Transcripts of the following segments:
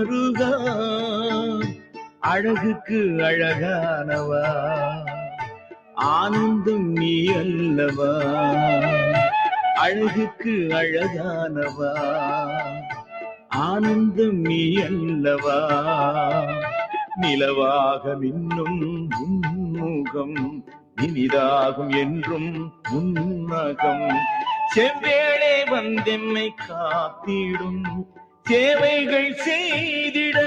முருகா அழகுக்கு அழகானவா ஆனந்தம் நீ அல்லவா அழகுக்கு அழகானவா ஆனந்தம் நீ அல்லவா நிலவாக மின்னும் உன்முகம் இனிதாகும் என்றும் உன்னகம் செவ்வேளே வந்தெம்மை காத்திடும் சேவைகள் செய்திட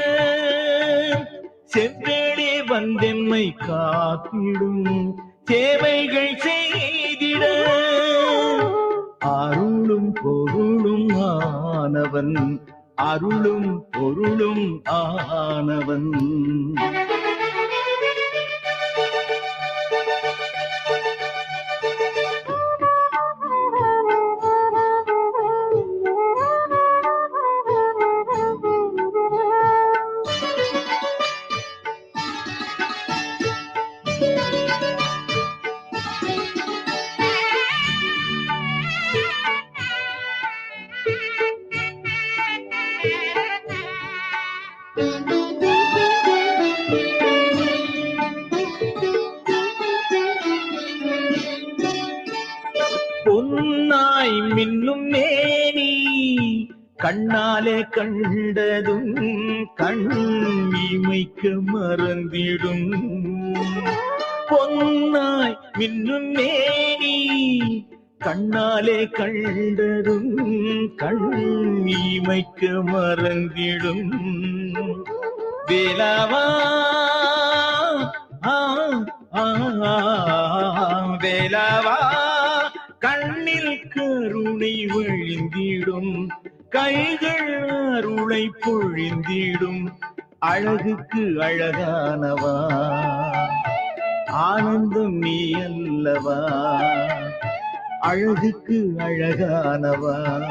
செவ்வேடே வந்தெம்மை காத்திடும். சேவைகள் செய்திட அருளும் பொருளும் ஆனவன். அருளும் பொருளும் ஆனவன். பொன்னாய் மின்னும் மேனி கண்ணாலே கண்டதும் கண் இமைக்க மறந்திடும். பொன்னாய் மின்னும் மேனி கண்ணாலே கண்டதும் கண் இமைக்க மறந்திடும். வேலாவா ஆ, கண்ணில் கருணை வழிந்திடும் கைகள் அருளை பொழிந்திடும் அழகுக்கு அழகானவா. ஆனந்தம் நீ அல்லவா. அழகுக்கு அழகானவா.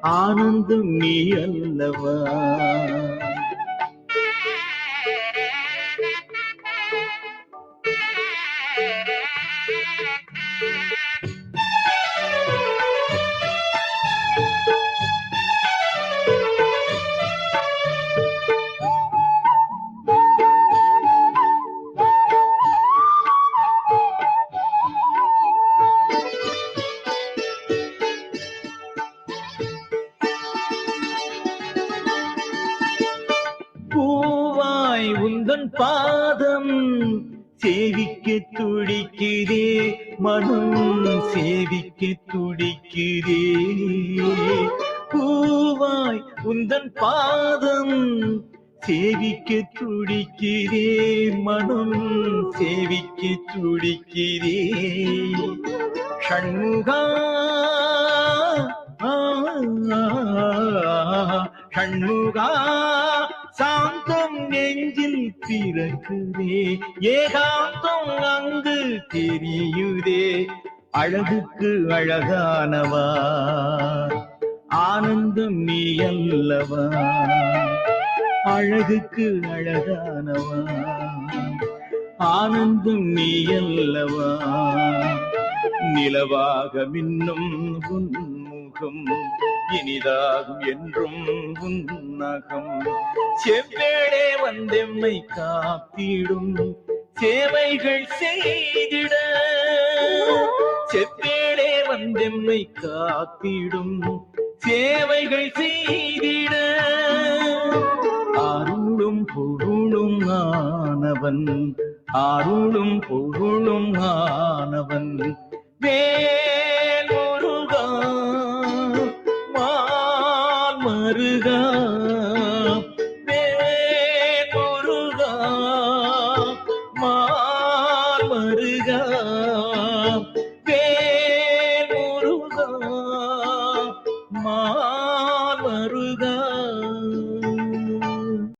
ஆனந்தம் நீ அல்லவா. பூவாய் உந்தன் பாதம் சேவிக்க துடிக்குதே மனம் சேவிக்க துடிக்குதே. பூவாய் உந்தன் பாதம் சேவிக்க துடிக்கிறே மனம் சேவிக்க துடிக்கிறே ஷண்முகா ஷண்முகா சாந்தம் நெஞ்சு பிறக்குதே. ஏகாந்தம் அங்கு தெரியுதே. அழகுக்கு அழகானவா. ஆனந்தம் நீ அல்லவா. அழகுக்கு அழகானவா. ஆனந்தம் நீ அல்லவா. நிலவாக மின்னும் உன் உன்முகம் இனிதாகும் என்றும் உன்னகம். செவ்வேடே வந்தெம்மை காத்திடும் சேவைகள் செய்திட. செவ்வேடே வந்தெம்மை காத்திடும் சேவைகள் செய்திட. அருளும் பொருளும் ஆனவன் அருளும் பொருளும் ஆனவன். வே மருகா முருகா மார் மருகா